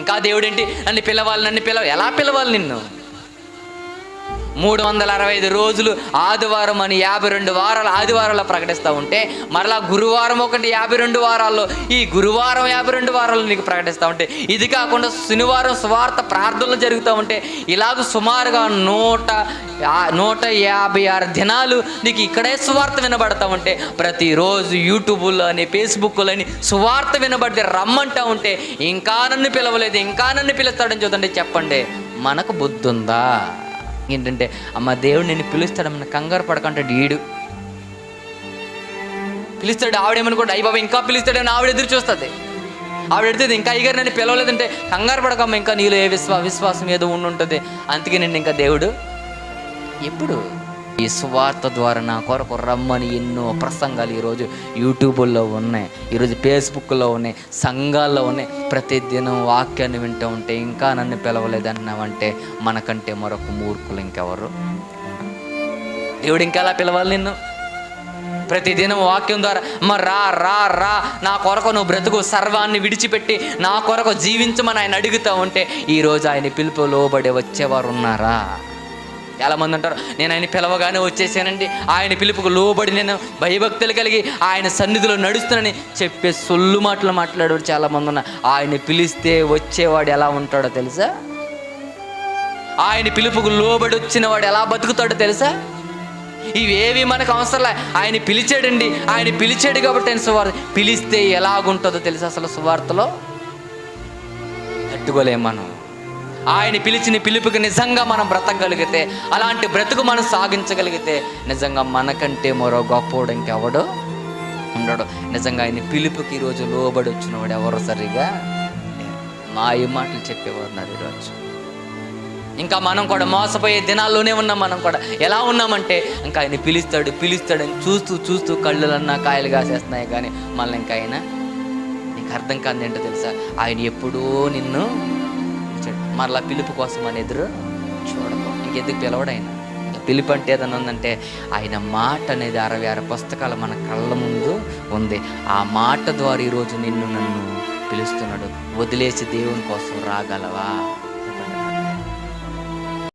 ఇంకా దేవుడేంటి? నన్ను పిలవాలి నన్ను పిలవాలి ఎలా పిలవాలి నిన్ను? మూడు వందల అరవై ఐదు రోజులు ఆదివారం అని యాభై రెండు వారాలు ఆదివారాల్లో ప్రకటిస్తూ ఉంటే మరలా గురువారం ఒకటి యాభై రెండు వారాల్లో ఈ గురువారం యాభై రెండు వారాలు నీకు ప్రకటిస్తూ ఉంటే ఇది కాకుండా శనివారం స్వార్థ ప్రార్థనలు జరుగుతూ ఉంటే ఇలాగ సుమారుగా నూట నూట యాభై ఆరు దినాలు నీకు ఇక్కడే సువార్త వినబడతా ఉంటే ప్రతిరోజు యూట్యూబ్లో అని ఫేస్బుక్లో అని సువార్త వినబడితే రమ్మంటా ఉంటే ఇంకా నన్ను పిలవలేదు ఇంకా నన్ను పిలుస్తాడని చూడండి చెప్పండి మనకు బుద్ధి ఉందా ఏంటంటే అమ్మ దేవుడు నిన్ను పిలుస్తాడమ్మన్న కంగారు పడకంటాడు ఈడు. పిలుస్తాడు ఆవిడేమనుకోండి అయ్యి బాబా ఇంకా పిలుస్తాడేమో ఆవిడ ఎదురు చూస్తుంది. ఆవిడ ఎడుతుంది ఇంకా అయ్యగారు నన్ను పిలవలేదంటే కంగారు పడకమ్మ ఇంకా నీలో ఏ విశ్వా విశ్వాసం ఏదో ఉండి ఉంటుంది అందుకే నేను ఇంకా దేవుడు ఎప్పుడు ఈ సువార్త ద్వారా నా కొరకు రమ్మని ఎన్నో ప్రసంగాలు ఈరోజు యూట్యూబుల్లో ఉన్నాయి. ఈరోజు ఫేస్బుక్లో ఉన్నాయి సంఘాల్లో ఉన్నాయి. ప్రతిదినం వాక్యాన్ని వింటూ ఉంటే ఇంకా నన్ను పిలవలేదన్నావంటే మనకంటే మరొక మూర్ఖులు ఇంకెవరు? దేవుడు ఇంకెలా పిలవాలి నిన్ను? ప్రతిదినం వాక్యం ద్వారా అమ్మ రా రా రా నా కొరకు నువ్వు బ్రతుకు సర్వాన్ని విడిచిపెట్టి నా కొరకు జీవించమని ఆయన అడుగుతూ ఉంటే ఈరోజు ఆయన పిలుపు లోబడి వచ్చేవారు ఉన్నారా చాలామంది అంటారు నేను ఆయన పిలవగానే వచ్చేసానండి. ఆయన పిలుపుకు లోబడి నేను భయభక్తులు కలిగి ఆయన సన్నిధిలో నడుస్తున్నానని చెప్పే సొల్లు మాటలు మాట్లాడేవాడు చాలామంది ఉన్నారు. ఆయన పిలిస్తే వచ్చేవాడు ఎలా ఉంటాడో తెలుసా? ఆయన పిలుపుకు లోబడి వచ్చిన వాడు ఎలా బతుకుతాడో తెలుసా? ఇవేవి మనకు అవసరంలే ఆయన పిలిచాడండి. ఆయన పిలిచాడు కాబట్టి ఆయన సువార్త పిలిస్తే ఎలాగుంటుందో తెలుసా అసలు సువార్తలో? తట్టుకోలేం మనం. ఆయన పిలిచిన పిలుపుకి నిజంగా మనం బ్రతకగలిగితే అలాంటి బ్రతుకు మనం సాగించగలిగితే నిజంగా మనకంటే మరో గొప్పవాడు ఇంకెవడు ఉండడు. నిజంగా ఆయన పిలుపుకి ఈరోజు లోబడి వచ్చినవాడు ఎవరు సరిగా మా మాయ మాటలు చెప్పేవారు ఉన్నారు ఈరోజు. ఇంకా మనం కూడా మోసపోయే దినాల్లోనే ఉన్నాం మనం కూడా. ఎలా ఉన్నామంటే ఇంకా ఆయన పిలుస్తాడు పిలుస్తాడు అని చూస్తూ చూస్తూ కళ్ళులన్నా కాయలు కాసేస్తున్నాయి కానీ మళ్ళీ ఇంకా ఆయన నీకు అర్థం కాదు ఏంటో తెలుసా? ఆయన ఎప్పుడూ నిన్ను పిలిచాడు మరలా పిలుపు కోసం అని ఎదురు చూడకు. ఇంకెందుకు పిలవడు ఆయన పిలుపు అంటే ఏదైనా ఉందంటే ఆయన మాట అనేది అరవై ఆరు పుస్తకాలు మన కళ్ళ ముందు ఉంది. ఆ మాట ద్వారా ఈరోజు నిన్ను నన్ను పిలుస్తున్నాడు. వదిలేసి దేవుని కోసం రాగలవా?